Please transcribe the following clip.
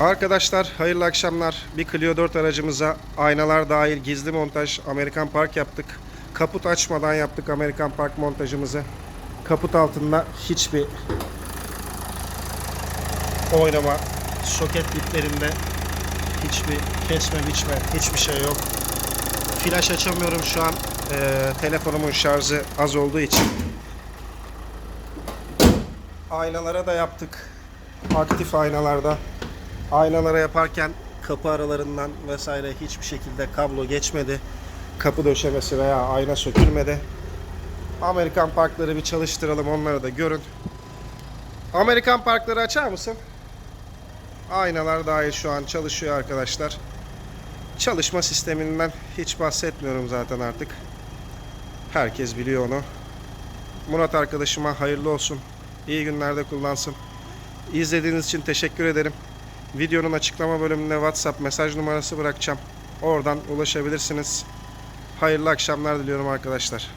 Arkadaşlar hayırlı akşamlar. Bir Clio 4 aracımıza aynalar dahil gizli montaj Amerikan Park yaptık. Kaput açmadan yaptık Amerikan Park montajımızı. Kaput altında hiçbir oynama soket diplerinde hiçbir kesme biçme hiçbir şey yok. Flash açamıyorum şu an. Ee, telefonumun şarjı az olduğu için. Aynalara da yaptık. Aktif aynalarda. Aynalara yaparken kapı aralarından vesaire hiçbir şekilde kablo geçmedi. Kapı döşemesi veya ayna sökülmedi. Amerikan parkları bir çalıştıralım onları da görün. Amerikan parkları açar mısın? Aynalar dahil şu an çalışıyor arkadaşlar. Çalışma sisteminden hiç bahsetmiyorum zaten artık. Herkes biliyor onu. Murat arkadaşıma hayırlı olsun. İyi günlerde kullansın. İzlediğiniz için teşekkür ederim. Videonun açıklama bölümünde WhatsApp mesaj numarası bırakacağım. Oradan ulaşabilirsiniz. Hayırlı akşamlar diliyorum arkadaşlar.